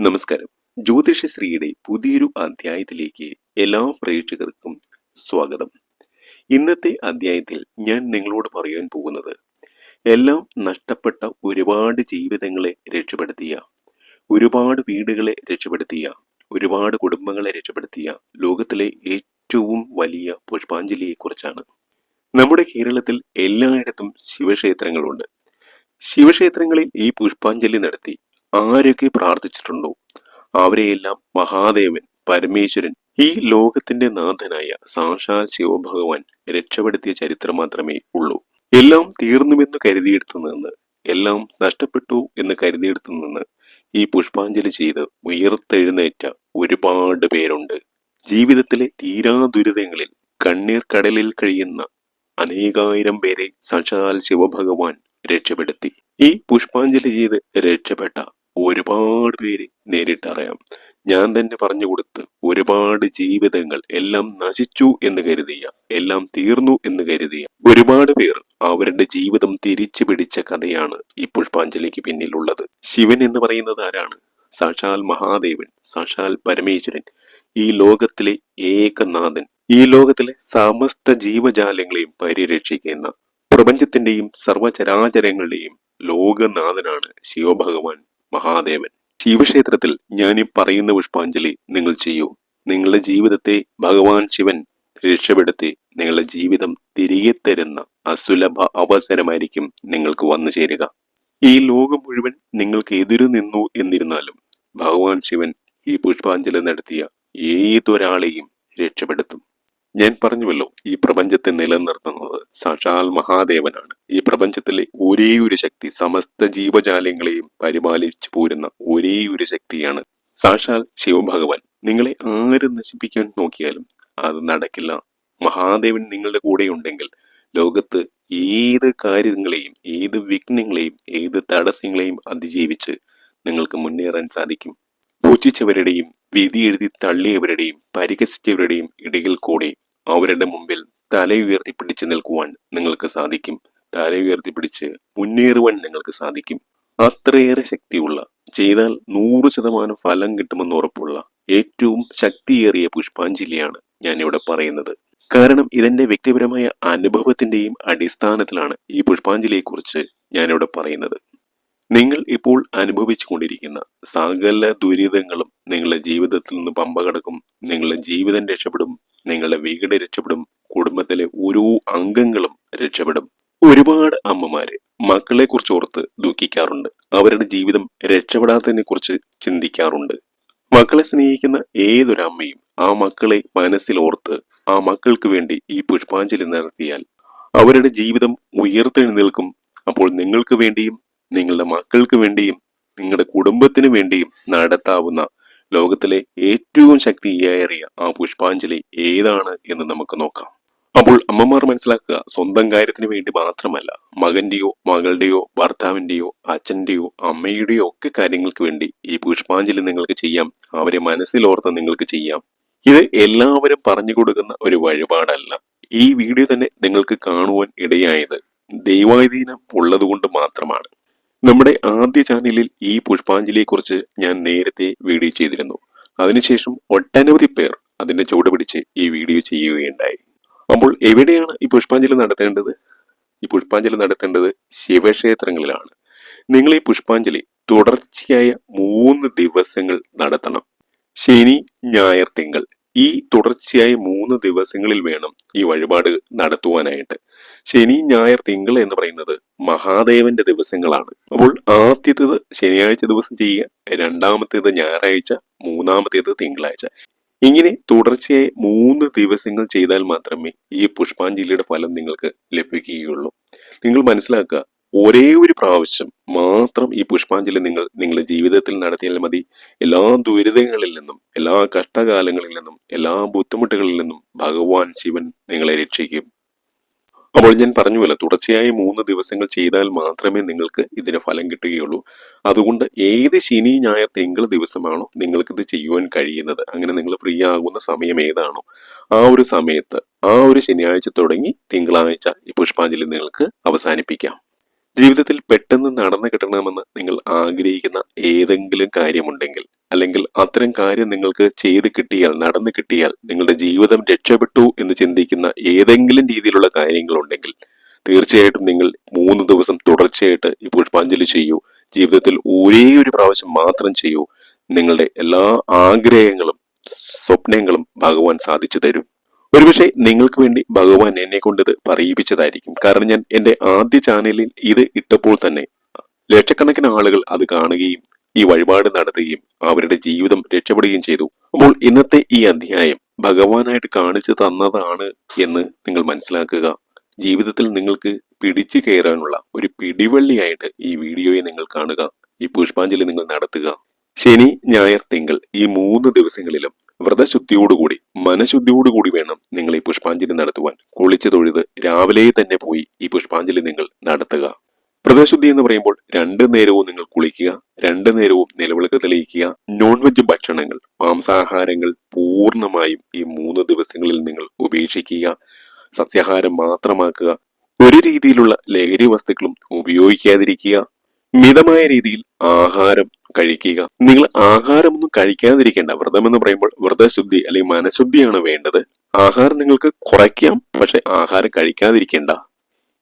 നമസ്കാരം. ജ്യോതിഷശ്രീയുടെ പുതിയൊരു അധ്യായത്തിലേക്ക് എല്ലാ പ്രേക്ഷകർക്കും സ്വാഗതം. ഇന്നത്തെ അധ്യായത്തിൽ ഞാൻ നിങ്ങളോട് പറയാൻ പോകുന്നത് എല്ലാം നഷ്ടപ്പെട്ട ഒരുപാട് ജീവിതങ്ങളെ രക്ഷപ്പെടുത്തിയ ഒരുപാട് വീടുകളെ രക്ഷപ്പെടുത്തിയ ഒരുപാട് കുടുംബങ്ങളെ രക്ഷപ്പെടുത്തിയ ലോകത്തിലെ ഏറ്റവും വലിയ പുഷ്പാഞ്ജലിയെക്കുറിച്ചാണ്. നമ്മുടെ കേരളത്തിൽ എല്ലായിടത്തും ശിവക്ഷേത്രങ്ങളുണ്ട്. ശിവക്ഷേത്രങ്ങളിൽ ഈ പുഷ്പാഞ്ജലി നടത്തി ആരൊക്കെ പ്രാർത്ഥിച്ചിട്ടുണ്ടോ? അവരെയെല്ലാം മഹാദേവൻ പരമേശ്വരൻ ഈ ലോകത്തിന്റെ നാഥനായ സാക്ഷാൽ ശിവഭഗവാൻ രക്ഷപ്പെടുത്തിയ ചരിത്രം മാത്രമേ ഉള്ളൂ. എല്ലാം തീർന്നുവെന്ന് കരുതിയെടുത്തു നിന്ന് എല്ലാം നഷ്ടപ്പെട്ടു എന്ന് കരുതിയെടുത്തു നിന്ന് ഈ പുഷ്പാഞ്ജലി ചെയ്ത് ഉയർത്തെഴുന്നേറ്റ ഒരുപാട് പേരുണ്ട്. ജീവിതത്തിലെ തീരാ ദുരിതങ്ങളിൽ കണ്ണീർ കടലിൽ കഴിയുന്ന അനേകായിരം പേരെ സാക്ഷാൽ ശിവഭഗവാൻ രക്ഷപ്പെടുത്തി. ഈ പുഷ്പാഞ്ജലി ചെയ്ത് രക്ഷപ്പെട്ട ഒരുപാട് പേര് നേരിട്ടറിയാം ഞാൻ തന്നെ പറഞ്ഞു കൊടുത്ത് ഒരുപാട് ജീവിതങ്ങൾ എല്ലാം നശിച്ചു എന്ന് കരുതിയ എല്ലാം തീർന്നു എന്ന് കരുതിയ ഒരുപാട് പേർ അവരുടെ ജീവിതം തിരിച്ചു പിടിച്ച കഥയാണ് ഈ പുഷ്പാഞ്ജലിക്ക് പിന്നിലുള്ളത്. ശിവൻ എന്ന് പറയുന്നത് ആരാണ്? സാക്ഷാൽ മഹാദേവൻ സാക്ഷാൽ പരമേശ്വരൻ ഈ ലോകത്തിലെ ഏകനാഥൻ ഈ ലോകത്തിലെ സമസ്ത ജീവജാലങ്ങളെയും പരിരക്ഷിക്കുന്ന പ്രപഞ്ചത്തിന്റെയും സർവചരാചരങ്ങളുടെയും ലോകനാഥനാണ് ശിവഭഗവാൻ. മഹാദേവൻ. ശിവക്ഷേത്രത്തിൽ ഞാൻ ഈ പറയുന്ന പുഷ്പാഞ്ജലി നിങ്ങൾ ചെയ്യൂ. നിങ്ങളുടെ ജീവിതത്തെ ഭഗവാൻ ശിവൻ രക്ഷപ്പെടുത്തി നിങ്ങളുടെ ജീവിതം തിരികെ തരുന്ന അസുലഭ അവസരമായിരിക്കും നിങ്ങൾക്ക് വന്നു ചേരുക. ഈ ലോകം മുഴുവൻ നിങ്ങൾക്ക് എതിരു നിന്നു എന്നിരുന്നാലും ഭഗവാൻ ശിവൻ ഈ പുഷ്പാഞ്ജലി നടത്തിയ ഏതൊരാളെയും രക്ഷപ്പെടുത്തും. ഞാൻ പറഞ്ഞുവല്ലോ ഈ പ്രപഞ്ചത്തെ നിലനിർത്തുന്നത് സാക്ഷാൽ മഹാദേവനാണ്. ഈ പ്രപഞ്ചത്തിലെ ഒരേ ഒരു ശക്തി സമസ്ത ജീവജാലങ്ങളെയും പരിപാലിച്ചു പോരുന്ന ഒരേ ഒരു ശക്തിയാണ് സാക്ഷാൽ ശിവഭഗവാൻ. നിങ്ങളെ ആര് നശിപ്പിക്കാൻ നോക്കിയാലും അത് നടക്കില്ല. മഹാദേവൻ നിങ്ങളുടെ കൂടെ ഉണ്ടെങ്കിൽ ലോകത്ത് ഏത് കാര്യങ്ങളെയും ഏത് വിഘ്നങ്ങളെയും ഏത് തടസ്സങ്ങളെയും അതിജീവിച്ച് നിങ്ങൾക്ക് മുന്നേറാൻ സാധിക്കും. പൂജിച്ചവരുടെയും എഴുതി തള്ളിയവരുടെയും പരിഹസിച്ചവരുടെയും ഇടയിൽ കൂടി അവരുടെ മുമ്പിൽ തല ഉയർത്തി പിടിച്ചു നിൽക്കുവാൻ നിങ്ങൾക്ക് സാധിക്കും. തല ഉയർത്തി പിടിച്ച് മുന്നേറുവാൻ നിങ്ങൾക്ക് സാധിക്കും. അത്രയേറെ ശക്തിയുള്ള ചെയ്താൽ നൂറ് ശതമാനം ഫലം കിട്ടുമെന്ന് ഉറപ്പുള്ള ഏറ്റവും ശക്തിയേറിയ പുഷ്പാഞ്ജലിയാണ് ഞാൻ ഇവിടെ പറയുന്നത്. കാരണം ഇതെന്റെ വ്യക്തിപരമായ അനുഭവത്തിന്റെയും അടിസ്ഥാനത്തിലാണ് ഈ പുഷ്പാഞ്ജലിയെക്കുറിച്ച് ഞാനിവിടെ പറയുന്നത്. നിങ്ങൾ ഇപ്പോൾ അനുഭവിച്ചു കൊണ്ടിരിക്കുന്ന സകല ദുരിതങ്ങളും നിങ്ങളുടെ ജീവിതത്തിൽ നിന്ന് പമ്പ കടക്കും നിങ്ങളുടെ ജീവിതം രക്ഷപ്പെടും നിങ്ങളുടെ വീട് രക്ഷപ്പെടും കുടുംബത്തിലെ ഓരോ അംഗങ്ങളും രക്ഷപ്പെടും. ഒരുപാട് അമ്മമാര് മക്കളെ കുറിച്ച് ഓർത്ത് ദുഃഖിക്കാറുണ്ട്. അവരുടെ ജീവിതം രക്ഷപ്പെടാത്തതിനെ കുറിച്ച് ചിന്തിക്കാറുണ്ട്. മക്കളെ സ്നേഹിക്കുന്ന ഏതൊരു അമ്മയും ആ മക്കളെ മനസ്സിൽ ഓർത്ത് ആ മക്കൾക്ക് വേണ്ടി ഈ പുഷ്പാഞ്ജലി നടത്തിയാൽ അവരുടെ ജീവിതം ഉയർത്തെഴുന്നേൽക്കും. അപ്പോൾ നിങ്ങൾക്ക് വേണ്ടിയും നിങ്ങളുടെ മക്കൾക്ക് വേണ്ടിയും നിങ്ങളുടെ കുടുംബത്തിന് വേണ്ടിയും നടത്താവുന്ന ലോകത്തിലെ ഏറ്റവും ശക്തിയേറിയ ആ പുഷ്പാഞ്ജലി ഏതാണ് എന്ന് നമുക്ക് നോക്കാം. അപ്പോൾ അമ്മമാർ മനസ്സിലാക്കുക സ്വന്തം കാര്യത്തിന് വേണ്ടി മാത്രമല്ല മകന്റെയോ മകളുടെയോ ഭർത്താവിന്റെയോ അച്ഛന്റെയോ അമ്മയുടെയോ ഒക്കെ കാര്യങ്ങൾക്ക് വേണ്ടി ഈ പുഷ്പാഞ്ജലി നിങ്ങൾക്ക് ചെയ്യാം അവരെ മനസ്സിലോർത്ത് നിങ്ങൾക്ക് ചെയ്യാം. ഇത് എല്ലാവരും പറഞ്ഞു കൊടുക്കുന്ന ഒരു വഴിപാടല്ല. ഈ വീഡിയോ തന്നെ നിങ്ങൾക്ക് കാണുവാൻ ഇടയായത് ദൈവാധീനം ഉള്ളതുകൊണ്ട് മാത്രമാണ്. നമ്മുടെ ആദ്യ ചാനലിൽ ഈ പുഷ്പാഞ്ജലിയെക്കുറിച്ച് ഞാൻ നേരത്തെ വീഡിയോ ചെയ്തിരുന്നു. അതിനുശേഷം ഒട്ടനവധി പേർ അതിന്റെ ചുവട് പിടിച്ച് ഈ വീഡിയോ ചെയ്യുകയുണ്ടായി. അപ്പോൾ എവിടെയാണ് ഈ പുഷ്പാഞ്ജലി നടത്തേണ്ടത്? ഈ പുഷ്പാഞ്ജലി നടത്തേണ്ടത് ശിവക്ഷേത്രങ്ങളിലാണ്. നിങ്ങൾ ഈ പുഷ്പാഞ്ജലി തുടർച്ചയായ മൂന്ന് ദിവസങ്ങൾ നടത്തണം. ശനി ഞായർ തിങ്കൾ. ഈ തുടർച്ചയായ മൂന്ന് ദിവസങ്ങളിൽ വേണം ഈ വഴിപാട് നടത്തുവാനായിട്ട്. ശനി ഞായർ തിങ്കൾ എന്ന് പറയുന്നത് മഹാദേവന്റെ ദിവസങ്ങളാണ്. അപ്പോൾ ആദ്യത്തേത് ശനിയാഴ്ച ദിവസം ചെയ്യുക രണ്ടാമത്തേത് ഞായറാഴ്ച മൂന്നാമത്തേത് തിങ്കളാഴ്ച. ഇങ്ങനെ തുടർച്ചയായി മൂന്ന് ദിവസങ്ങൾ ചെയ്താൽ മാത്രമേ ഈ പുഷ്പാഞ്ജലിയുടെ ഫലം നിങ്ങൾക്ക് ലഭിക്കുകയുള്ളൂ. നിങ്ങൾ മനസ്സിലാക്കുക ഒരേ ഒരു പ്രാവശ്യം മാത്രം ഈ പുഷ്പാഞ്ജലി നിങ്ങൾ നിങ്ങളുടെ ജീവിതത്തിൽ നടത്തിയാൽ മതി. എല്ലാ ദുരിതങ്ങളിൽ നിന്നും എല്ലാ കഷ്ടകാലങ്ങളിൽ നിന്നും എല്ലാ ബുദ്ധിമുട്ടുകളിൽ നിന്നും ഭഗവാൻ ശിവൻ നിങ്ങളെ രക്ഷിക്കും. അപ്പോൾ ഞാൻ പറഞ്ഞുവല്ലോ തുടർച്ചയായി മൂന്ന് ദിവസങ്ങൾ ചെയ്താൽ മാത്രമേ നിങ്ങൾക്ക് ഇതിന് ഫലം കിട്ടുകയുള്ളൂ. അതുകൊണ്ട് ഏത് ശനി ഞായർ തിങ്കൾ ദിവസമാണോ നിങ്ങൾക്ക് ഇത് ചെയ്യുവാൻ കഴിയുന്നത്. അങ്ങനെ നിങ്ങൾ ഫ്രീ ആകുന്ന സമയം ഏതാണോ ആ ഒരു സമയത്ത് ആ ഒരു ശനിയാഴ്ച തുടങ്ങി തിങ്കളാഴ്ച ഈ പുഷ്പാഞ്ജലി നിങ്ങൾക്ക് അവസാനിപ്പിക്കാം. ജീവിതത്തിൽ പെട്ടെന്ന് നടന്നു കിട്ടണമെന്ന് നിങ്ങൾ ആഗ്രഹിക്കുന്ന ഏതെങ്കിലും കാര്യമുണ്ടെങ്കിൽ അല്ലെങ്കിൽ അത്തരം കാര്യം നിങ്ങൾക്ക് ചെയ്ത് കിട്ടിയാൽ നടന്നു കിട്ടിയാൽ നിങ്ങളുടെ ജീവിതം രക്ഷപ്പെട്ടു എന്ന് ചിന്തിക്കുന്ന ഏതെങ്കിലും രീതിയിലുള്ള കാര്യങ്ങളുണ്ടെങ്കിൽ തീർച്ചയായിട്ടും നിങ്ങൾ മൂന്ന് ദിവസം തുടർച്ചയായിട്ട് ഈ പുഷ്പാഞ്ജലി ചെയ്യൂ. ജീവിതത്തിൽ ഒരേ ഒരു പ്രാവശ്യം മാത്രം ചെയ്യൂ. നിങ്ങളുടെ എല്ലാ ആഗ്രഹങ്ങളും സ്വപ്നങ്ങളും ഭഗവാൻ സാധിച്ചു തരും. ഒരുപക്ഷെ നിങ്ങൾക്ക് വേണ്ടി ഭഗവാൻ എന്നെ കൊണ്ടത് പറയിപ്പിച്ചതായിരിക്കും. കാരണം ഞാൻ എന്റെ ആദ്യ ചാനലിൽ ഇത് ഇട്ടപ്പോൾ തന്നെ ലക്ഷക്കണക്കിന് ആളുകൾ അത് കാണുകയും ഈ വഴിപാട് നടത്തുകയും അവരുടെ ജീവിതം രക്ഷപ്പെടുകയും ചെയ്തു. അപ്പോൾ ഇന്നത്തെ ഈ അധ്യായം ഭഗവാനായിട്ട് കാണിച്ചു തന്നതാണ് എന്ന് നിങ്ങൾ മനസ്സിലാക്കുക. ജീവിതത്തിൽ നിങ്ങൾക്ക് പിടിച്ചു കയറാനുള്ള ഒരു പിടിവള്ളിയായിട്ട് ഈ വീഡിയോയെ നിങ്ങൾ കാണുക. ഈ പുഷ്പാഞ്ജലി നിങ്ങൾ നടത്തുക. ശനി ഞായർ തിങ്കൾ ഈ മൂന്ന് ദിവസങ്ങളിലും വ്രതശുദ്ധിയോടുകൂടി മനഃശുദ്ധിയോടുകൂടി വേണം നിങ്ങൾ ഈ പുഷ്പാഞ്ജലി നടത്തുവാൻ. കുളിച്ചു തൊഴുത് രാവിലെ തന്നെ പോയി ഈ പുഷ്പാഞ്ജലി നിങ്ങൾ നടത്തുക. വ്രതശുദ്ധി എന്ന് പറയുമ്പോൾ രണ്ടു നേരവും നിങ്ങൾ കുളിക്കുക രണ്ടു നേരവും നിലവിളക്ക് തെളിയിക്കുക നോൺ വെജ് ഭക്ഷണങ്ങൾ മാംസാഹാരങ്ങൾ പൂർണമായും ഈ മൂന്ന് ദിവസങ്ങളിൽ നിങ്ങൾ ഉപേക്ഷിക്കുക സസ്യാഹാരം മാത്രമാക്കുക ഒരു രീതിയിലുള്ള ലഹരി വസ്തുക്കളും ഉപയോഗിക്കാതിരിക്കുക മിതമായ രീതിയിൽ ആഹാരം കഴിക്കുക. നിങ്ങൾ ആഹാരമൊന്നും കഴിക്കാതിരിക്കേണ്ട. വ്രതം എന്ന് പറയുമ്പോൾ വ്രതശുദ്ധി അല്ലെങ്കിൽ മനഃശുദ്ധിയാണ് വേണ്ടത്. ആഹാരം നിങ്ങൾക്ക് കുറയ്ക്കാം പക്ഷെ ആഹാരം കഴിക്കാതിരിക്കേണ്ട.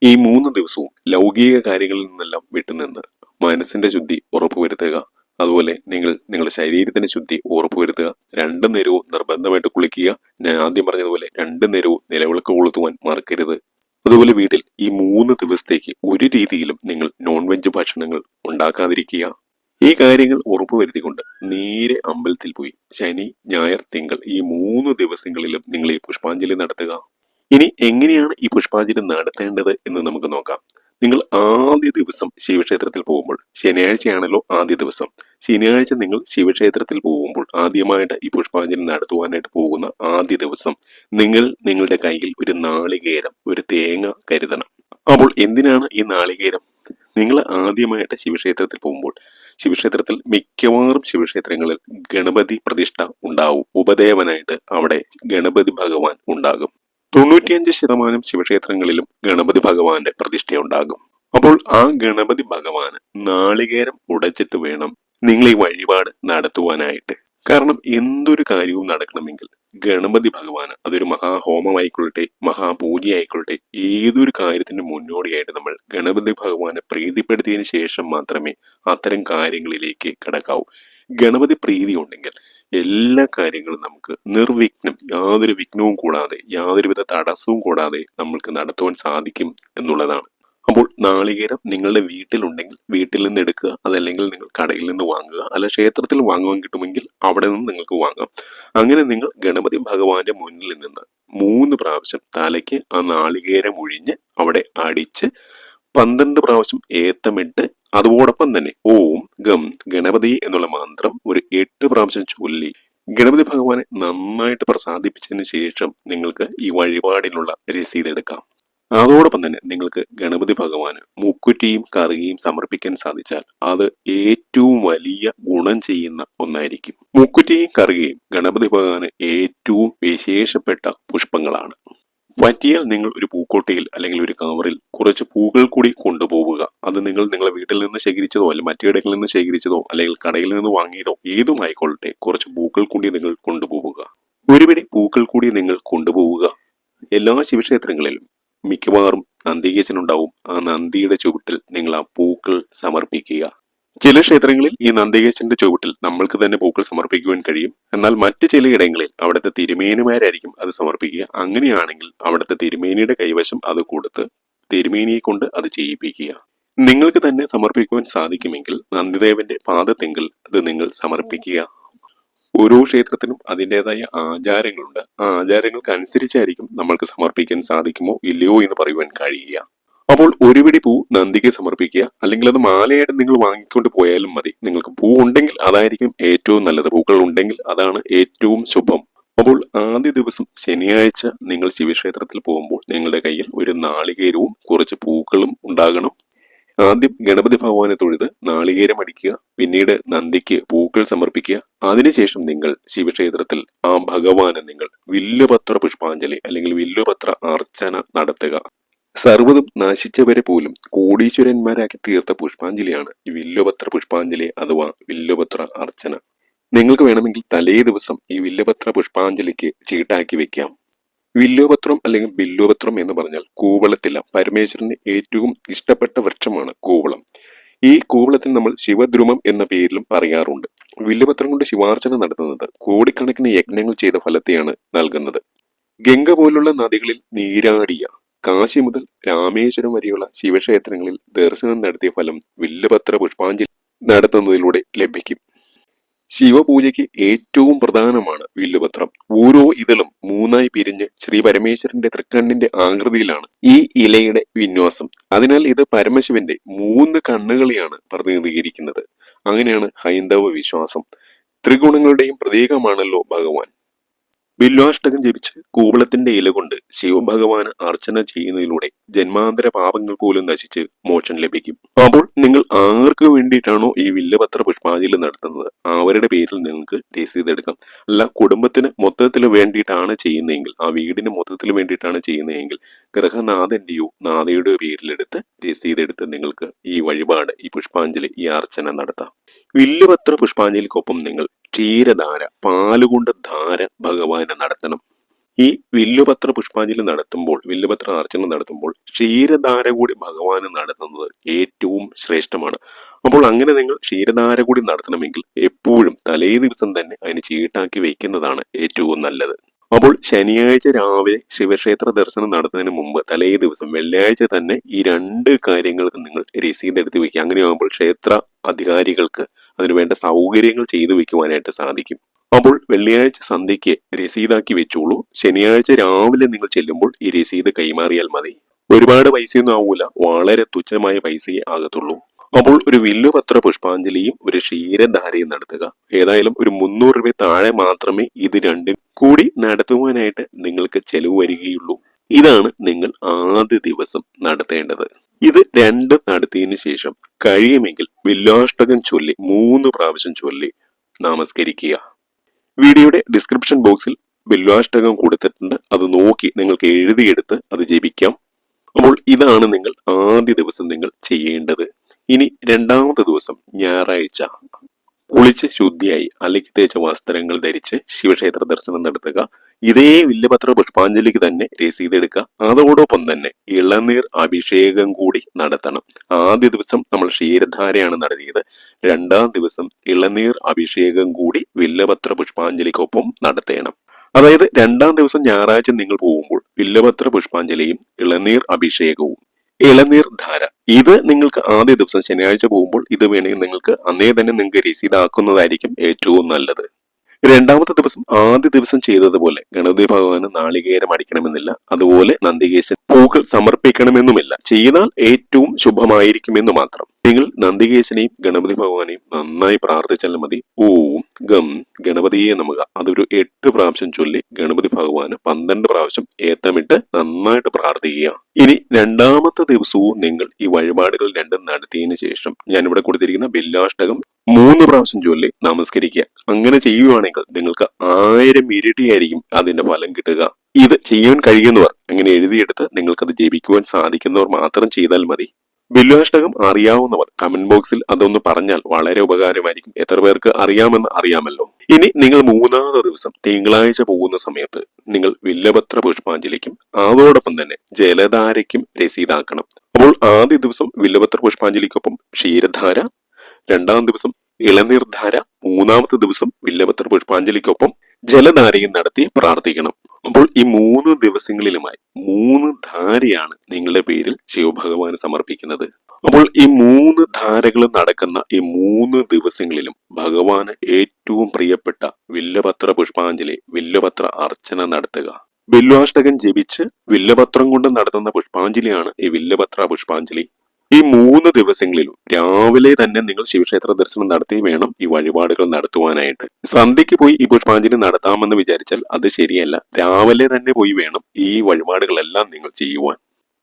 ഈ മൂന്ന് ദിവസവും ലൗകിക കാര്യങ്ങളിൽ നിന്നെല്ലാം വിട്ടുനിന്ന് മനസ്സിന്റെ ശുദ്ധി ഉറപ്പുവരുത്തുക. അതുപോലെ നിങ്ങൾ നിങ്ങളുടെ ശരീരത്തിന്റെ ശുദ്ധി ഉറപ്പുവരുത്തുക. രണ്ട് നേരവും നിർബന്ധമായിട്ട് കുളിക്കുക. ഞാൻ ആദ്യം പറഞ്ഞതുപോലെ രണ്ട് നേരവും നിലവിളക്ക് കൊളുത്തുവാൻ മറക്കരുത്. അതുപോലെ വീട്ടിൽ ഈ മൂന്ന് ദിവസത്തേക്ക് ഒരു രീതിയിലും നിങ്ങൾ നോൺ വെജ് ഭക്ഷണങ്ങൾ ഉണ്ടാക്കാതിരിക്കുക. ഈ കാര്യങ്ങൾ ഉറപ്പുവരുത്തിക്കൊണ്ട് നേരെ അമ്പലത്തിൽ പോയി. ശനി ഞായർ തിങ്കൾ ഈ മൂന്ന് ദിവസങ്ങളിലും നിങ്ങൾ ഈ പുഷ്പാഞ്ജലി നടത്തുക. ഇനി എങ്ങനെയാണ് ഈ പുഷ്പാഞ്ജലി നടത്തേണ്ടത് എന്ന് നമുക്ക് നോക്കാം. നിങ്ങൾ ആദ്യ ദിവസം ശിവക്ഷേത്രത്തിൽ പോകുമ്പോൾ ശനിയാഴ്ചയാണല്ലോ ആദ്യ ദിവസം. ശനിയാഴ്ച നിങ്ങൾ ശിവക്ഷേത്രത്തിൽ പോകുമ്പോൾ ആദ്യമായിട്ട് ഈ പുഷ്പാഞ്ജലി നടത്തുവാനായിട്ട് പോകുന്ന ആദ്യ ദിവസം നിങ്ങൾ നിങ്ങളുടെ കയ്യിൽ ഒരു നാളികേരം ഒരു തേങ്ങ കരുതണം. അപ്പോൾ എന്തിനാണ് ഈ നാളികേരം? നിങ്ങൾ ആദ്യമായിട്ട് ശിവക്ഷേത്രത്തിൽ പോകുമ്പോൾ ശിവക്ഷേത്രത്തിൽ മിക്കവാറും ശിവക്ഷേത്രങ്ങളിൽ ഗണപതി പ്രതിഷ്ഠ ഉണ്ടാവും. ഉപദേവനായിട്ട് അവിടെ ഗണപതി ഭഗവാൻ ഉണ്ടാകും. തൊണ്ണൂറ്റിയഞ്ച് ശതമാനം ശിവക്ഷേത്രങ്ങളിലും ഗണപതി ഭഗവാന്റെ പ്രതിഷ്ഠയുണ്ടാകും അപ്പോൾ ആ ഗണപതി ഭഗവാന് നാളികേരം ഉടച്ചിട്ട് വേണം നിങ്ങൾ ഈ വഴിപാട് നടത്തുവാനായിട്ട്. കാരണം എന്തൊരു കാര്യവും നടക്കണമെങ്കിൽ ഗണപതി ഭഗവാന് അതൊരു മഹാഹോമമായിക്കൊള്ളട്ടെ മഹാപൂജയായിക്കൊള്ളട്ടെ ഏതൊരു കാര്യത്തിന്റെ മുന്നോടിയായിട്ട് നമ്മൾ ഗണപതി ഭഗവാനെ പ്രീതിപ്പെടുത്തിയതിനു ശേഷം മാത്രമേ അത്തരം കാര്യങ്ങളിലേക്ക് കടക്കാവൂ. ഗണപതി പ്രീതി ഉണ്ടെങ്കിൽ എല്ലാ കാര്യങ്ങളും നമുക്ക് നിർവിഘ്നം യാതൊരു വിഘ്നവും കൂടാതെ യാതൊരുവിധ തടസ്സവും കൂടാതെ നമ്മൾക്ക് നടത്തുവാൻ സാധിക്കും എന്നുള്ളതാണ്. അപ്പോൾ നാളികേരം നിങ്ങളുടെ വീട്ടിലുണ്ടെങ്കിൽ വീട്ടിൽ നിന്ന് എടുക്കുക അതല്ലെങ്കിൽ നിങ്ങൾ കടയിൽ നിന്ന് വാങ്ങുക അല്ല ക്ഷേത്രത്തിൽ വാങ്ങുവാൻ കിട്ടുമെങ്കിൽ അവിടെ നിന്ന് നിങ്ങൾക്ക് വാങ്ങാം. അങ്ങനെ നിങ്ങൾ ഗണപതി ഭഗവാന്റെ മുന്നിൽ നിന്ന് മൂന്ന് പ്രാവശ്യം തലയ്ക്ക് ആ നാളികേരം ഒഴിഞ്ഞ് അവിടെ അടിച്ച് പന്ത്രണ്ട് പ്രാവശ്യം ഏത്തമിട്ട് അതോടൊപ്പം തന്നെ ഓം ഗം ഗണപതി എന്നുള്ള മന്ത്രം ഒരു എട്ട് പ്രാവശ്യം ചൊല്ലി. ഗണപതി ഭഗവാനെ നന്നായിട്ട് പ്രസാദിപ്പിച്ചതിന് ശേഷം നിങ്ങൾക്ക് ഈ വഴിപാടിനുള്ള രസീത് എടുക്കാം. അതോടൊപ്പം തന്നെ നിങ്ങൾക്ക് ഗണപതി ഭഗവാന് മുക്കുറ്റിയും കറുകയും സമർപ്പിക്കാൻ സാധിച്ചാൽ അത് ഏറ്റവും വലിയ ഗുണം ചെയ്യുന്ന ഒന്നായിരിക്കും. മുക്കുറ്റിയും കറുകയും ഗണപതി ഭഗവാന് ഏറ്റവും വിശേഷപ്പെട്ട പുഷ്പങ്ങളാണ്. പറ്റിയാൽ നിങ്ങൾ ഒരു പൂക്കോട്ടയിൽ അല്ലെങ്കിൽ ഒരു കവറിൽ കുറച്ച് പൂക്കൾ കൂടി കൊണ്ടുപോവുക. അത് നിങ്ങൾ നിങ്ങളുടെ വീട്ടിൽ നിന്ന് ശേഖരിച്ചതോ അല്ലെങ്കിൽ മറ്റിടങ്ങളിൽ നിന്ന് ശേഖരിച്ചതോ അല്ലെങ്കിൽ കടയിൽ നിന്ന് വാങ്ങിയതോ ഏതും ആയിക്കൊള്ളട്ടെ കുറച്ച് പൂക്കൾ കൂടി നിങ്ങൾ കൊണ്ടുപോവുക. ഒരുപിടി പൂക്കൾ കൂടി നിങ്ങൾ കൊണ്ടുപോവുക. എല്ലാ ശിവക്ഷേത്രങ്ങളിലും മിക്കവാറും നന്ദികേശനുണ്ടാവും. ആ നന്ദിയുടെ ചുവട്ടിൽ നിങ്ങൾ ആ പൂക്കൾ സമർപ്പിക്കുക. ചില ക്ഷേത്രങ്ങളിൽ ഈ നന്ദികേശന്റെ ചുവട്ടിൽ നമ്മൾക്ക് തന്നെ പൂക്കൾ സമർപ്പിക്കുവാൻ കഴിയും. എന്നാൽ മറ്റ് ചിലയിടങ്ങളിൽ അവിടുത്തെ തിരുമേനിമാരായിരിക്കും അത് സമർപ്പിക്കുക. അങ്ങനെയാണെങ്കിൽ അവിടുത്തെ തിരുമേനിയുടെ കൈവശം അത് കൊടുത്ത് തിരുമേനിയെ കൊണ്ട് അത് ചെയ്യിപ്പിക്കുക. നിങ്ങൾക്ക് തന്നെ സമർപ്പിക്കുവാൻ സാധിക്കുമെങ്കിൽ നന്ദിദേവന്റെ പാദത്തെങ്കിൽ അത് നിങ്ങൾ സമർപ്പിക്കുക. ഓരോ ക്ഷേത്രത്തിനും അതിന്റെതായ ആചാരങ്ങളുണ്ട്. ആ ആചാരങ്ങൾക്ക് അനുസരിച്ചായിരിക്കും നമ്മൾക്ക് സമർപ്പിക്കാൻ സാധിക്കുമോ ഇല്ലയോ എന്ന് പറയുവാൻ കഴിയുക. അപ്പോൾ ഒരു പിടി പൂ നന്ദിക്ക് സമർപ്പിക്കുക. അല്ലെങ്കിൽ അത് മാലയായിട്ട് നിങ്ങൾ വാങ്ങിക്കൊണ്ട് പോയാലും മതി. നിങ്ങൾക്ക് പൂ ഉണ്ടെങ്കിൽ അതായിരിക്കും ഏറ്റവും നല്ലത്. പൂക്കൾ ഉണ്ടെങ്കിൽ അതാണ് ഏറ്റവും ശുഭം. അപ്പോൾ ആദ്യ ദിവസം ശനിയാഴ്ച നിങ്ങൾ ശിവക്ഷേത്രത്തിൽ പോകുമ്പോൾ നിങ്ങളുടെ കയ്യിൽ ഒരു നാളികേരവും കുറച്ച് പൂക്കളും ഉണ്ടാകണം. ആദ്യം ഗണപതി ഭഗവാനെ തൊഴുത് നാളികേരം അടിക്കുക പിന്നീട് നന്ദിക്ക് പൂക്കൾ സമർപ്പിക്കുക. അതിനുശേഷം നിങ്ങൾ ശിവക്ഷേത്രത്തിൽ ആ ഭഗവാനെ നിങ്ങൾ വില്ലുപത്ര പുഷ്പാഞ്ജലി അല്ലെങ്കിൽ വില്ലുപത്ര അർച്ചന നടത്തുക. സർവതും നശിച്ചവരെ പോലും കോടീശ്വരന്മാരാക്കി തീർത്ത പുഷ്പാഞ്ജലിയാണ് ഈ വില്ലുപത്ര പുഷ്പാഞ്ജലി അഥവാ വില്ലുപത്ര അർച്ചന. നിങ്ങൾക്ക് വേണമെങ്കിൽ തലേ ദിവസം ഈ വില്ലുപത്ര പുഷ്പാഞ്ജലിക്ക് ചീട്ടാക്കി വെക്കാം. വില്ലുപത്രം അല്ലെങ്കിൽ ബില്ലോപത്രം എന്ന് പറഞ്ഞാൽ കൂവളത്തില. പരമേശ്വരന് ഏറ്റവും ഇഷ്ടപ്പെട്ട വൃക്ഷമാണ് കൂവളം. ഈ കൂവളത്തിന് നമ്മൾ ശിവദ്രുമം എന്ന പേരിലും പറയാറുണ്ട്. വില്ലുപത്രം കൊണ്ട് ശിവാർച്ചന നടത്തുന്നത് കോടിക്കണക്കിന് യജ്ഞങ്ങൾ ചെയ്ത ഫലത്തെയാണ് നൽകുന്നത്. ഗംഗ പോലുള്ള നദികളിൽ നീരാടിയ കാശി മുതൽ രാമേശ്വരം വരെയുള്ള ശിവക്ഷേത്രങ്ങളിൽ ദർശനം നടത്തിയ ഫലം വില്ലുപത്ര പുഷ്പാഞ്ജലി നടത്തുന്നതിലൂടെ ലഭിക്കും. ശിവപൂജയ്ക്ക് ഏറ്റവും പ്രധാനമാണ് വില്ലുപത്രം. ഓരോ ഇതളും മൂന്നായി പിരിഞ്ഞ് ശ്രീ പരമേശ്വരന്റെ തൃക്കണ്ണിന്റെ ആകൃതിയിലാണ് ഈ ഇലയുടെ വിന്യാസം. അതിനാൽ ഇത് പരമശിവന്റെ മൂന്ന് കണ്ണുകളെയാണ് പ്രതിനിധീകരിക്കുന്നത്. അങ്ങനെയാണ് ഹൈന്ദവ വിശ്വാസം. ത്രിഗുണങ്ങളുടെയും പ്രതീകമാണല്ലോ ഭഗവാൻ. ബില്വാഷ്ടകം ജപിച്ച് കൂവളത്തിന്റെ ഇല കൊണ്ട് ശിവഭഗവാന് അർച്ചന ചെയ്യുന്നതിലൂടെ ജന്മാന്തര പാപങ്ങൾ പോലും നശിച്ച് മോക്ഷം ലഭിക്കും. അപ്പോൾ നിങ്ങൾ ആർക്ക് വേണ്ടിയിട്ടാണോ ഈ വില്ലപത്ര പുഷ്പാഞ്ജലി നടത്തുന്നത്? അവരുടെ പേരിൽ നിങ്ങൾക്ക് രസീത് എടുക്കാം. അല്ല കുടുംബത്തിന് മൊത്തത്തിൽ വേണ്ടിയിട്ടാണ് ചെയ്യുന്നതെങ്കിൽ ആ വീടിന് മൊത്തത്തിൽ വേണ്ടിയിട്ടാണ് ചെയ്യുന്നതെങ്കിൽ ഗൃഹനാഥന്റെയോ നാഥയുടെയോ പേരിലെടുത്ത് രസീത് എടുത്ത് നിങ്ങൾക്ക് ഈ വഴിപാട് ഈ പുഷ്പാഞ്ജലി ഈ അർച്ചന നടത്താം. വില്ലുപത്ര പുഷ്പാഞ്ജലിക്കൊപ്പം നിങ്ങൾ ക്ഷീരധാര പാലുകൊണ്ട് ധാര ഭഗവാനെ നടത്തണം. ഈ വില്ലുപത്ര പുഷ്പാഞ്ജലി നടത്തുമ്പോൾ വില്ലുപത്ര അർച്ചന നടത്തുമ്പോൾ ക്ഷീരധാര കൂടി ഭഗവാന് നടത്തുന്നത് ഏറ്റവും ശ്രേഷ്ഠമാണ്. അപ്പോൾ അങ്ങനെ നിങ്ങൾ ക്ഷീരധാര കൂടി നടത്തണമെങ്കിൽ എപ്പോഴും തലേ ദിവസം തന്നെ അതിന് ചീട്ടാക്കി വെക്കുന്നതാണ് ഏറ്റവും നല്ലത്. അപ്പോൾ ശനിയാഴ്ച രാവിലെ ശിവക്ഷേത്ര ദർശനം നടത്തുന്നതിന് മുമ്പ് തലേ ദിവസം വെള്ളിയാഴ്ച തന്നെ ഈ രണ്ട് കാര്യങ്ങൾക്ക് നിങ്ങൾ രസീത് എടുത്ത് വയ്ക്കുക അങ്ങനെയാകുമ്പോൾ ക്ഷേത്ര അധികാരികൾക്ക് അതിനുവേണ്ട സൗകര്യങ്ങൾ ചെയ്തു വെക്കുവാനായിട്ട് സാധിക്കും. അപ്പോൾ വെള്ളിയാഴ്ച സന്ധ്യയ്ക്ക് രസീതാക്കി വെച്ചോളൂ. ശനിയാഴ്ച രാവിലെ നിങ്ങൾ ചെല്ലുമ്പോൾ ഈ രസീത് കൈമാറിയാൽ മതി. ഒരുപാട് പൈസയൊന്നും ആവൂല. വളരെ തുച്ഛമായ പൈസയെ ആകത്തുള്ളൂ. അപ്പോൾ ഒരു വില്ലുപത്ര പുഷ്പാഞ്ജലിയും ഒരു ക്ഷീരധാരയും നടത്തുക. ഏതായാലും ഒരു മുന്നൂറ് രൂപ താഴെ മാത്രമേ ഇത് രണ്ടും കൂടി നടത്തുവാനായിട്ട് നിങ്ങൾക്ക് ചെലവ് വരികയുള്ളൂ. ഇതാണ് നിങ്ങൾ ആദ്യ ദിവസം നടത്തേണ്ടത്. ഇത് രണ്ട് നടത്തിയതിനു ശേഷം കഴിയുമെങ്കിൽ വില്ലാഷ്ടകം ചൊല്ലി മൂന്ന് പ്രാവശ്യം ചൊല്ലി നമസ്കരിക്കുക. വീഡിയോയുടെ ഡിസ്ക്രിപ്ഷൻ ബോക്സിൽ വില്ലാഷ്ടകം കൊടുത്തിട്ടുണ്ട്. അത് നോക്കി നിങ്ങൾക്ക് എഴുതിയെടുത്ത് അത് ജപിക്കാം. അപ്പോൾ ഇതാണ് നിങ്ങൾ ആദ്യ ദിവസം നിങ്ങൾ ചെയ്യേണ്ടത്. ഇനി രണ്ടാമത്തെ ദിവസം ഞായറാഴ്ച കുളിച്ച് ശുദ്ധിയായി അലക്കി തേച്ച വസ്ത്രങ്ങൾ ധരിച്ച് ശിവക്ഷേത്ര ദർശനം നടത്തുക. ഇതേ വില്ലുപത്ര പുഷ്പാഞ്ജലിക്ക് തന്നെ രസീത് എടുക്കുക. അതോടൊപ്പം തന്നെ ഇളനീർ അഭിഷേകം കൂടി നടത്തണം. ആദ്യ ദിവസം നമ്മൾ ക്ഷീരധാരയാണ് നടത്തിയത്. രണ്ടാം ദിവസം ഇളനീർ അഭിഷേകം കൂടി വില്ലപത്ര പുഷ്പാഞ്ജലിക്കൊപ്പം നടത്തേണം. അതായത് രണ്ടാം ദിവസം ഞായറാഴ്ച നിങ്ങൾ പോകുമ്പോൾ വില്ലപത്ര പുഷ്പാഞ്ജലിയും ഇളനീർ അഭിഷേകവും ഇളനീർ ധാര ഇത് നിങ്ങൾക്ക് ആദ്യ ദിവസം ശനിയാഴ്ച പോകുമ്പോൾ ഇത് വേണമെങ്കിൽ നിങ്ങൾക്ക് അന്നേ തന്നെ നിങ്ങൾക്ക് രസീതാക്കുന്നതായിരിക്കും ഏറ്റവും നല്ലത്. രണ്ടാമത്തെ ദിവസം ആദ്യ ദിവസം ചെയ്തതുപോലെ ഗണപതി ഭഗവാന് നാളികേരം അടിക്കണമെന്നില്ല. അതുപോലെ നന്ദികേശൻ പൂക്കൾ സമർപ്പിക്കണമെന്നുമില്ല. ചെയ്താൽ ഏറ്റവും ശുഭമായിരിക്കുമെന്ന് മാത്രം. നിങ്ങൾ നന്ദികേശനെയും ഗണപതി ഭഗവാനെയും നന്നായി പ്രാർത്ഥിച്ചാൽ മതി. ഓം ഗം ഗണപതിയെ നമുക്ക് അതൊരു എട്ട് പ്രാവശ്യം ചൊല്ലി ഗണപതി ഭഗവാന് പന്ത്രണ്ട് പ്രാവശ്യം ഏത്തമിട്ട് നന്നായിട്ട് പ്രാർത്ഥിക്കുക. ഇനി രണ്ടാമത്തെ ദിവസവും നിങ്ങൾ ഈ വഴിപാടുകൾ രണ്ടും നടത്തിയതിനു ശേഷം ഇവിടെ കൊടുത്തിരിക്കുന്ന ബില്ലാഷ്ടകം മൂന്ന് പ്രാവശ്യം ചൊല്ലി നമസ്കരിക്കുക. അങ്ങനെ ചെയ്യുവാണെങ്കിൽ നിങ്ങൾക്ക് ആയിരം ഇരട്ടിയായിരിക്കും അതിന്റെ ഫലം കിട്ടുക. ഇത് ചെയ്യാൻ കഴിയുന്നവർ അങ്ങനെ എഴുതിയെടുത്ത് നിങ്ങൾക്കത് ജപിക്കുവാൻ സാധിക്കുന്നവർ മാത്രം ചെയ്താൽ മതി. ബില്ലുഹാഷ്ടകം അറിയാവുന്നവർ കമന്റ് ബോക്സിൽ അതൊന്ന് പറഞ്ഞാൽ വളരെ ഉപകാരമായിരിക്കും. എത്ര പേർക്ക് അറിയാമെന്ന് അറിയാമല്ലോ. ഇനി നിങ്ങൾ മൂന്നാമത്തെ ദിവസം തിങ്കളാഴ്ച പോകുന്ന സമയത്ത് നിങ്ങൾ വില്ലപത്ര പുഷ്പാഞ്ജലിക്കും അതോടൊപ്പം തന്നെ ജലധാരയ്ക്കും രസീതാക്കണം. അപ്പോൾ ആദ്യ ദിവസം വില്ലപത്ര പുഷ്പാഞ്ജലിക്കൊപ്പം ക്ഷീരധാര രണ്ടാം ദിവസം ഇളനീർധാര മൂന്നാമത്തെ ദിവസം വില്ലപത്ര പുഷ്പാഞ്ജലിക്കൊപ്പം ജലധാരയും നടത്തി പ്രാർത്ഥിക്കണം. അപ്പോൾ ഈ മൂന്ന് ദിവസങ്ങളിലുമായി മൂന്ന് ധാരയാണ് നിങ്ങളുടെ പേരിൽ ശിവഭഗവാന് സമർപ്പിക്കുന്നത്. അപ്പോൾ ഈ മൂന്ന് ധാരകൾ നടക്കുന്ന ഈ മൂന്ന് ദിവസങ്ങളിലും ഭഗവാന് ഏറ്റവും പ്രിയപ്പെട്ട വില്ലപത്ര പുഷ്പാഞ്ജലി വില്ലപത്ര അർച്ചന നടത്തുക. വില്ലുവാഷ്ടകൻ ജപിച്ച് വില്ലപത്രം കൊണ്ട് നടത്തുന്ന പുഷ്പാഞ്ജലിയാണ് ഈ വില്ലപത്ര പുഷ്പാഞ്ജലി. ഈ മൂന്ന് ദിവസങ്ങളിലും രാവിലെ തന്നെ നിങ്ങൾ ശിവക്ഷേത്ര ദർശനം നടത്തി വേണം ഈ വഴിപാടുകൾ നടത്തുവാനായിട്ട്. സന്ധ്യയ്ക്ക് പോയി ഈ പുഷ്പാഞ്ജലി നടത്താമെന്ന് വിചാരിച്ചാൽ അത് ശരിയല്ല. രാവിലെ തന്നെ പോയി വേണം ഈ വഴിപാടുകളെല്ലാം നിങ്ങൾ ചെയ്യുവാൻ.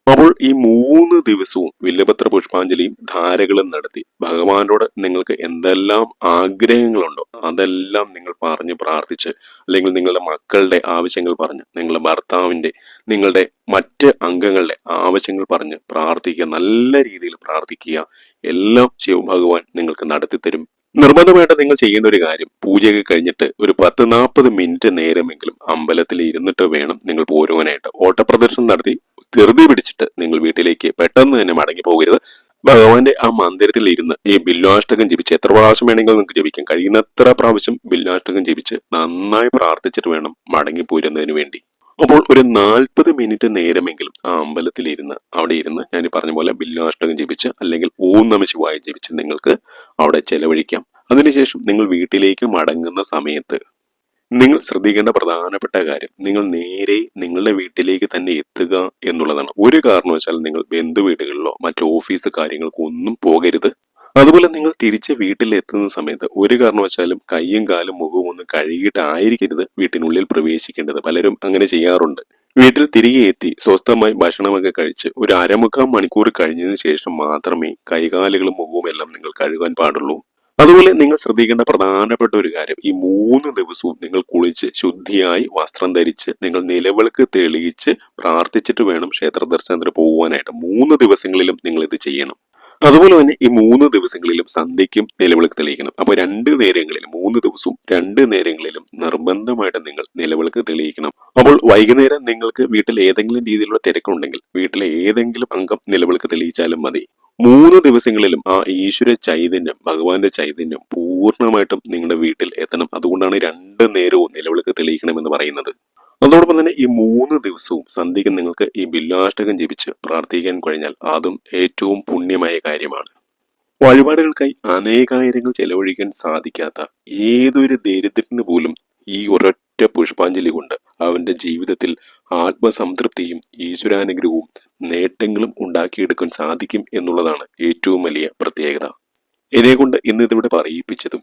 അപ്പോൾ ഈ മൂന്ന് ദിവസവും വില്ലപത്ര പുഷ്പാഞ്ജലിയും ധാരകളും നടത്തി ഭഗവാനോട് നിങ്ങൾക്ക് എന്തെല്ലാം ആഗ്രഹങ്ങളുണ്ടോ അതെല്ലാം നിങ്ങൾ പറഞ്ഞ് പ്രാർത്ഥിച്ച് അല്ലെങ്കിൽ നിങ്ങളുടെ മക്കളുടെ ആവശ്യങ്ങൾ പറഞ്ഞ് നിങ്ങളുടെ ഭർത്താവിന്റെ നിങ്ങളുടെ മറ്റ് അംഗങ്ങളുടെ ആവശ്യങ്ങൾ പറഞ്ഞ് പ്രാർത്ഥിക്കുക നല്ല രീതിയിൽ പ്രാർത്ഥിക്കുക. എല്ലാം ശിവഭഗവാൻ നിങ്ങൾക്ക് നടത്തിത്തരും. നിർബന്ധമായിട്ട് നിങ്ങൾ ചെയ്യേണ്ട ഒരു കാര്യം പൂജയൊക്കെ കഴിഞ്ഞിട്ട് ഒരു പത്ത് നാൽപ്പത് മിനിറ്റ് നേരമെങ്കിലും അമ്പലത്തിൽ ഇരുന്നിട്ട് വേണം നിങ്ങൾ പോരുവാനായിട്ട് ഓട്ടപ്രദർശനം നടത്തി ധൃതി പിടിച്ചിട്ട് നിങ്ങൾ വീട്ടിലേക്ക് പെട്ടെന്ന് തന്നെ മടങ്ങി പോകരുത്. ഭഗവാന്റെ ആ മന്ദിരത്തിൽ ഇരുന്ന് ഈ ബില്ലാഷ്ടകം ജപിച്ച് എത്ര പ്രാവശ്യം വേണമെങ്കിലും നിങ്ങൾക്ക് ജപിക്കാം. കഴിയുന്നത്ര പ്രാവശ്യം ബില്ലാഷ്ടകം ജപിച്ച് നന്നായി പ്രാർത്ഥിച്ചിട്ട് വേണം മടങ്ങി പോരുന്നതിന് വേണ്ടി. അപ്പോൾ ഒരു നാൽപ്പത് മിനിറ്റ് നേരമെങ്കിലും ആ അമ്പലത്തിൽ ഇരുന്ന് അവിടെ ഇരുന്ന് ഞാൻ പറഞ്ഞ പോലെ ബില്ലാഷ്ടകം ജപിച്ച് അല്ലെങ്കിൽ ഓം നമ ശിവായ ജപിച്ച് നിങ്ങൾക്ക് അവിടെ ചെലവഴിക്കാം. അതിനുശേഷം നിങ്ങൾ വീട്ടിലേക്ക് മടങ്ങുന്ന സമയത്ത് നിങ്ങൾ ശ്രദ്ധിക്കേണ്ട പ്രധാനപ്പെട്ട കാര്യം നിങ്ങൾ നേരെ നിങ്ങളുടെ വീട്ടിലേക്ക് തന്നെ എത്തുക എന്നുള്ളതാണ്. ഒരു കാരണവശാലും നിങ്ങൾ ബന്ധു വീടുകളിലോ മറ്റു ഓഫീസ് കാര്യങ്ങൾക്കോ ഒന്നും പോകരുത്. അതുപോലെ നിങ്ങൾ തിരിച്ച് വീട്ടിൽ എത്തുന്ന സമയത്ത് ഒരു കാരണവശാലും കൈയും കാലും മുഖവും ഒന്നും കഴുകിയിട്ടായിരിക്കരുത് വീട്ടിനുള്ളിൽ പ്രവേശിക്കേണ്ടത്. പലരും അങ്ങനെ ചെയ്യാറുണ്ട്. വീട്ടിൽ തിരികെ എത്തി സ്വസ്ഥമായി ഭക്ഷണമൊക്കെ കഴിച്ച് ഒരു അരമുക്കാൽ മണിക്കൂർ കഴിഞ്ഞതിന് ശേഷം മാത്രമേ കൈകാലുകളും മുഖവും എല്ലാം നിങ്ങൾ കഴുകാൻ പാടുള്ളൂ. അതുപോലെ നിങ്ങൾ ശ്രദ്ധിക്കേണ്ട പ്രധാനപ്പെട്ട ഒരു കാര്യം ഈ മൂന്ന് ദിവസവും നിങ്ങൾ കുളിച്ച് ശുദ്ധിയായി വസ്ത്രം ധരിച്ച് നിങ്ങൾ നിലവിളക്ക് തെളിയിച്ച് പ്രാർത്ഥിച്ചിട്ട് വേണം ക്ഷേത്ര ദർശനത്തിന് പോകുവാനായിട്ട് മൂന്ന് ദിവസങ്ങളിലും നിങ്ങൾ ഇത് ചെയ്യണം. അതുപോലെ തന്നെ ഈ മൂന്ന് ദിവസങ്ങളിലും സന്ധ്യയ്ക്കും നിലവിളക്ക് തെളിയിക്കണം. അപ്പൊ രണ്ട് നേരങ്ങളിലും മൂന്ന് ദിവസവും രണ്ട് നേരങ്ങളിലും നിർബന്ധമായിട്ട് നിങ്ങൾ നിലവിളക്ക് തെളിയിക്കണം. അപ്പോൾ വൈകുന്നേരം നിങ്ങൾക്ക് വീട്ടിൽ ഏതെങ്കിലും രീതിയിലുള്ള തിരക്കുണ്ടെങ്കിൽ വീട്ടിലെ ഏതെങ്കിലും അംഗം നിലവിളക്ക് തെളിയിച്ചാലും മതി. മൂന്ന് ദിവസങ്ങളിലും ആ ഈശ്വര ചൈതന്യം ഭഗവാന്റെ ചൈതന്യം പൂർണമായിട്ടും നിങ്ങളുടെ വീട്ടിൽ എത്തണം. അതുകൊണ്ടാണ് രണ്ട് നേരവും നിലവിളക്ക് തെളിയിക്കണമെന്ന് പറയുന്നത്. അതോടൊപ്പം തന്നെ ഈ മൂന്ന് ദിവസവും സന്ധ്യയ്ക്ക് നിങ്ങൾക്ക് ഈ ബില്ലാഷ്ടകം ജപിച്ച് പ്രാർത്ഥിക്കാൻ കഴിഞ്ഞാൽ അതും ഏറ്റവും പുണ്യമായ കാര്യമാണ്. വഴിപാടുകൾക്കായി അനേകായിരങ്ങൾ ചെലവഴിക്കാൻ സാധിക്കാത്ത ഏതൊരു ദരിദ്രന് പോലും ഈ ഒരൊറ്റ പുഷ്പാഞ്ജലി കൊണ്ട് അവന്റെ ജീവിതത്തിൽ ആത്മസംതൃപ്തിയും ഈശ്വരാനുഗ്രഹവും നേട്ടങ്ങളും ഉണ്ടാക്കിയെടുക്കാൻ സാധിക്കും എന്നുള്ളതാണ് ഏറ്റവും വലിയ പ്രത്യേകത. എന്നെ കൊണ്ട് ഇന്ന് ഇതിവിടെ പറയിപ്പിച്ചതും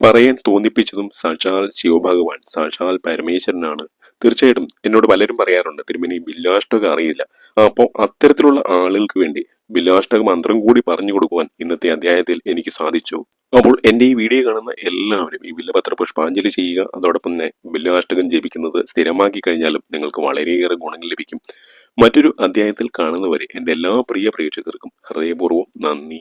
പറയാൻ തോന്നിപ്പിച്ചതും സാക്ഷാൽ ശിവഭഗവാൻ സാക്ഷാൽ പരമേശ്വരനാണ് തീർച്ചയായിട്ടും എന്നോട് പലരും പറയാറുണ്ട് തിരുമേനി ബില്ലാഷ്ടകം അറിയില്ല. അപ്പോൾ അത്തരത്തിലുള്ള ആളുകൾക്ക് വേണ്ടി ബില്ലാഷ്ടക മന്ത്രം കൂടി പറഞ്ഞു കൊടുക്കുവാൻ ഇന്നത്തെ അധ്യായത്തിൽ എനിക്ക് സാധിച്ചു. അപ്പോൾ എന്റെ ഈ വീഡിയോ കാണുന്ന എല്ലാവരും ഈ ബില്ലപത്ര പുഷ്പാഞ്ജലി ചെയ്യുക അതോടൊപ്പം തന്നെ ബില്ലാഷ്ടകം ജപിക്കുന്നത് സ്ഥിരമാക്കി കഴിഞ്ഞാലും നിങ്ങൾക്ക് വളരെയേറെ ഗുണങ്ങൾ ലഭിക്കും. മറ്റൊരു അധ്യായത്തിൽ കാണുന്നവരെ എന്റെ എല്ലാ പ്രിയ പ്രേക്ഷകർക്കും ഹൃദയപൂർവം നന്ദി.